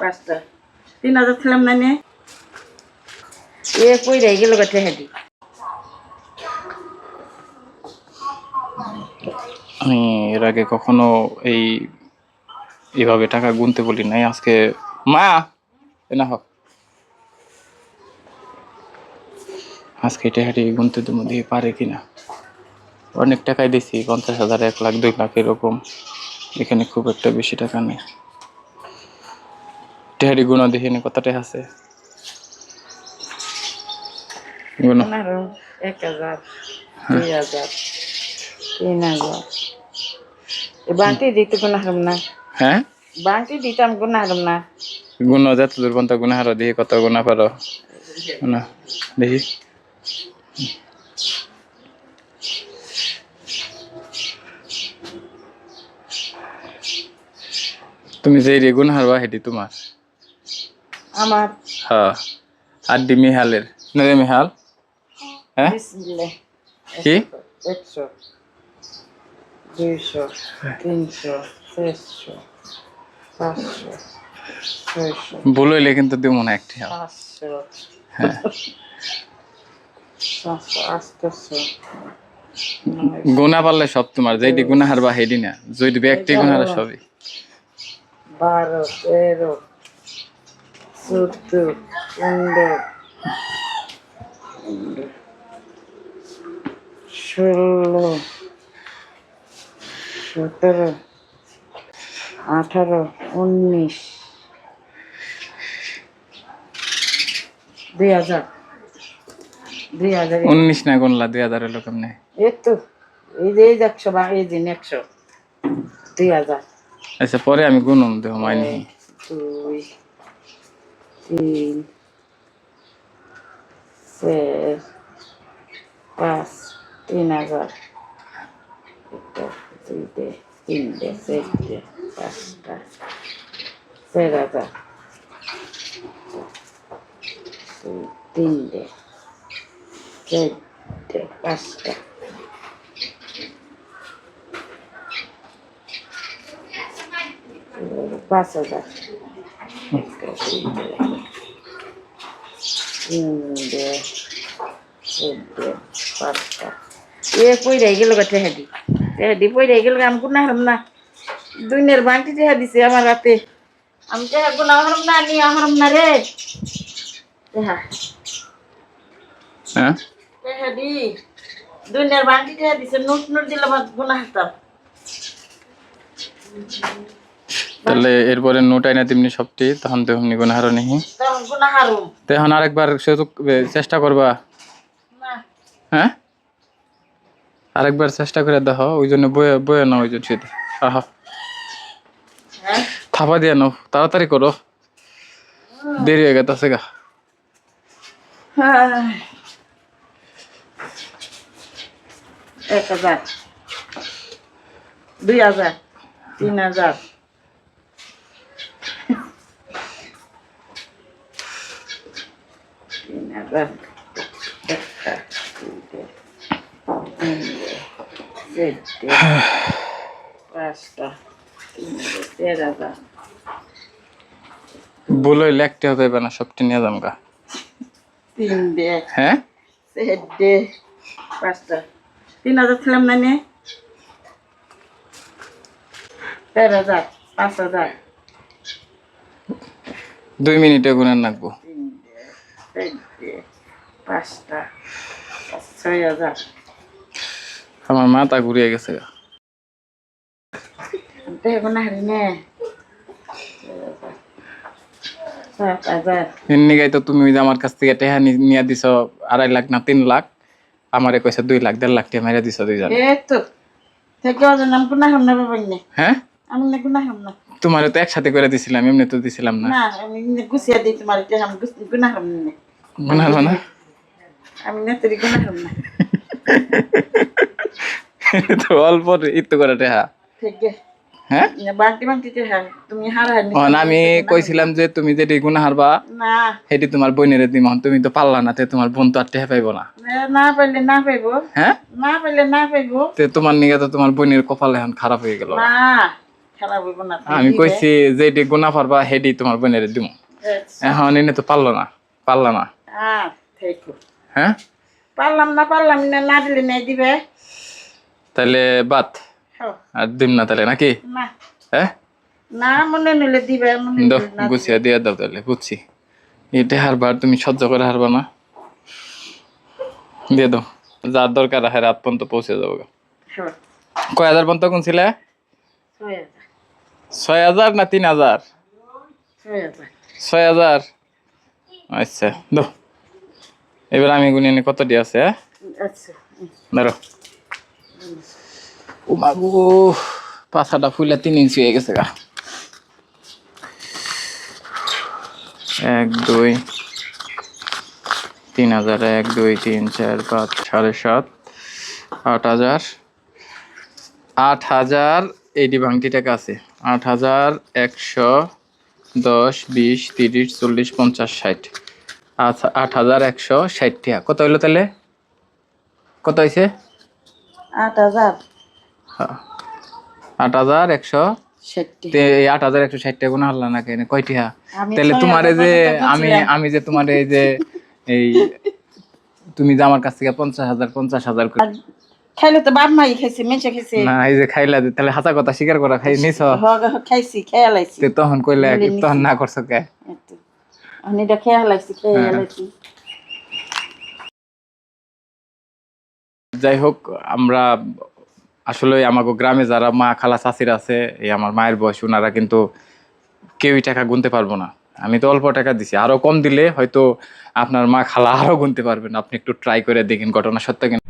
পাঁচটা। তিন হাজার ছিলাম না কই রে, গেল গেছে হেদি আমি এর আগে কখনো এই এভাবে টাকা গুনতে বলি নাই, আজকে মা না হোক আজকে এটা হাঁটি গুনতে দেবো দিয়ে পারে কিনা। অনেক টাকাই দিছি, পঞ্চাশ হাজার, এক লাখ, দুই লাখ, এরকম। এখানে খুব একটা বেশি টাকা নেই। টেহারি গুণা দেখি নি কত টাকা আছে গুনো পনেরো এক হাজার দুই হাজার তিন হাজার। এ দিতে কোনো হারম না। হ্যাঁ? বাংটি দিতাম কোনো হারম না। গুণ যত দূর পর্যন্ত গুণা হারো দেখি কত গুণা পারো। না দেখি। তুমি যে গুণ হারবা হেটি তোমার। আমার। হ্যাঁ। আর ডি মিহালের না রে মিহাল হ্যাঁ? বিসমিল্লাহ। কি? একশো দুইশো তিনশো চারশো পাঁচশো ছয়শো। ভুল হইলে কিন্তু দিব না একটি হ্যাঁ। গুণা পারলে সব তোমার যেটি গুণা হারবা হেডি না। যদি ব্যক্তি গুণা হারা সবই। বারো তেরো চোদ্দ পনেরো ষোলো সতেরো আঠারো উনিশ দুই হাজার। দুই হাজার উনিশ না গুনলা দুই হাজার হলো কেমনে? এই তো এই যে এই একশো বা এই দিন একশো দুই হাজার। আচ্ছা পরে আমি গুনুম দেহ মাইনি। দুই তিন চার পাঁচ তিন হাজার একটা দুইটে তিনটে চারটে পাঁচটা চার হাজার দুই তিনটে চারটে পাঁচটা পাঁচ হাজার একটা দুইটে তিনটে চারটে পাঁচটা। এ কই রে গেল গেছে হেদি হেদি পই রে গেল আমি হারাম না। দুনিয়ার বান্টি টেহা দিছে আমার রাতে আমি টেহা গুনা হারাম না নি হারাম না রে। টেহা হ্যাঁ? টেহা দি দুনিয়ার বান্টি টেহা দিছে নোট নোট দিলে আমার গুনা হারতাম তাহলে এরপরে নোট আইনা তেমনি সবটি তখন তো এমনি গুণা হারো নিহি। এখন আরেকবার সুযোগ চেষ্টা করবা। হ্যাঁ? আরেকবার চেষ্টা করে দেখো ওই জন্য বয়ে বয়ে নাও ওই জন্য আহা। হ্যাঁ? থাপা দিয়ে নাও তাড়াতাড়ি করো। দেরি হয়ে গেছে গা। হ্যাঁ। এক হাজার। দুই হাজার। তিন হাজার তিন হাজার একটা দুইটে তিনটে চারটে পাঁচটা তিনটে চার হাজার ভুল হইলে একটি হবে না সবটি নিয়ে যাম গা। তিনটে। হ্যাঁ? চারটে পাঁচটা। তিন হাজার ছিলাম না নে? চার হাজার পাঁচ হাজার। দুই মিনিটে তিনটে চারটে পাঁচটা। ছয় হাজার। আমার মাথা ঘুরিয়ে গেছে তো তুমি আমার কাছ থেকে টেহা নিয়ে দিছ আড়াই লাখ না তিন লাখ আমারে কইছে দুই লাখ দেড় লাখ টাকা মেরে দিছ দুইজন। হ্যাঁ তোমারে তো একসাথে করে দিছিলাম এমনি তো দিছিলাম না। না গুছিয়ে দিই তোমার এটা আমি না গুণা হারবা না আমি তোর হাম না তো অল্প ইত্তু করে টেহা হ্যাঁ। হ্যাঁ? তুমি হার হার অন আমি কইছিলাম যে তুমি যে গুণা হারবা না। সেটি তোমার বোনের দিম তুমি তো পারলা না তে তোমার বোন তো আর টেহা পাইব না। না পাইলে না পাইবো। হ্যাঁ? না পাইলে না পাইবো। তে তোমার নিগে তো তোমার বোনের কপাল এখন খারাপ হয়ে গেল। না খারাপ হইব না আমি কইছি যে গুনা পারবা হেডি তোমার বোনের দিমু। আচ্ছা। এখন এনে তো পারল না পারলা না। হ্যাঁ হ্যাঁ? পারলাম না পারলাম না না দিলে নাই দিবে। তাহলে বাত হ্যাঁ। আর দিম না তাহলে নাকি? হ্যাঁ? না মনে নিলে দিবে গুছিয়ে দিয়ে দাও তাহলে বুঝছি। এটা হারবার তুমি সহ্য করে হারবা না। দিয়ে দাও। যার দরকার হয় রাত পর্যন্ত পৌঁছে যাব হ্যাঁ, কয় হাজার পর্যন্ত কোন ছিলে? ছয় হাজার। না তিন হাজার? ছয় হাজার। আচ্ছা দো এবার আমি গুনি এনে কত দিয়ে আছে হ্যাঁ? আচ্ছা। ধরো। ও বাবু পাছাটা ফুলে তিন ইঞ্চি হয়ে গেছে গা। এক দুই তিন হাজার এক দুই তিন চার পাঁচ সাড়ে সাত আট হাজার আট হাজার এইটি ভাঙটি টাকা আছে আট হাজার একশো দশ বিশ তিরিশ চল্লিশ পঞ্চাশ ষাট। আচ্ছা আট হাজার একশো ষাট টাকা। কত হইল তাহলে? কত হয়েছে আট হাজার। হ্যাঁ। আট হাজার একশো ষাটটি তে এই আট হাজার একশো ষাট টাকা গুণ হারলা না কেন? কয়টি হা আমি তাহলে যে টাকা আমি আমি যে তোমার এই যে এই তুমি যে আমার কাছ থেকে পঞ্চাশ হাজার পঞ্চাশ হাজার করে আর খাইলে তো বাপ মাই খাইছে মেচে খাইছে। না এই যে খাইলা যে, তাহলে কথা স্বীকার করা খাই নিছ? খাইছি খেয়ে লাইছি তখন কইলে তখন না করছ কে? আমি এটা খেয়ে লাইছি খেয়ে। লাইছি যাই হোক আমরা আসলে আমাকে গ্রামে যারা মা খালা চাষির আছে এই আমার মায়ের বয়স ওনারা কিন্তু কেউই টাকা গুনতে পারব না আমি তো অল্প টাকা দিছি আরও কম দিলে হয়তো আপনার মা খালা আরও গুনতে পারবেন আপনি একটু ট্রাই করে দেখেন ঘটনা সত্য কিনা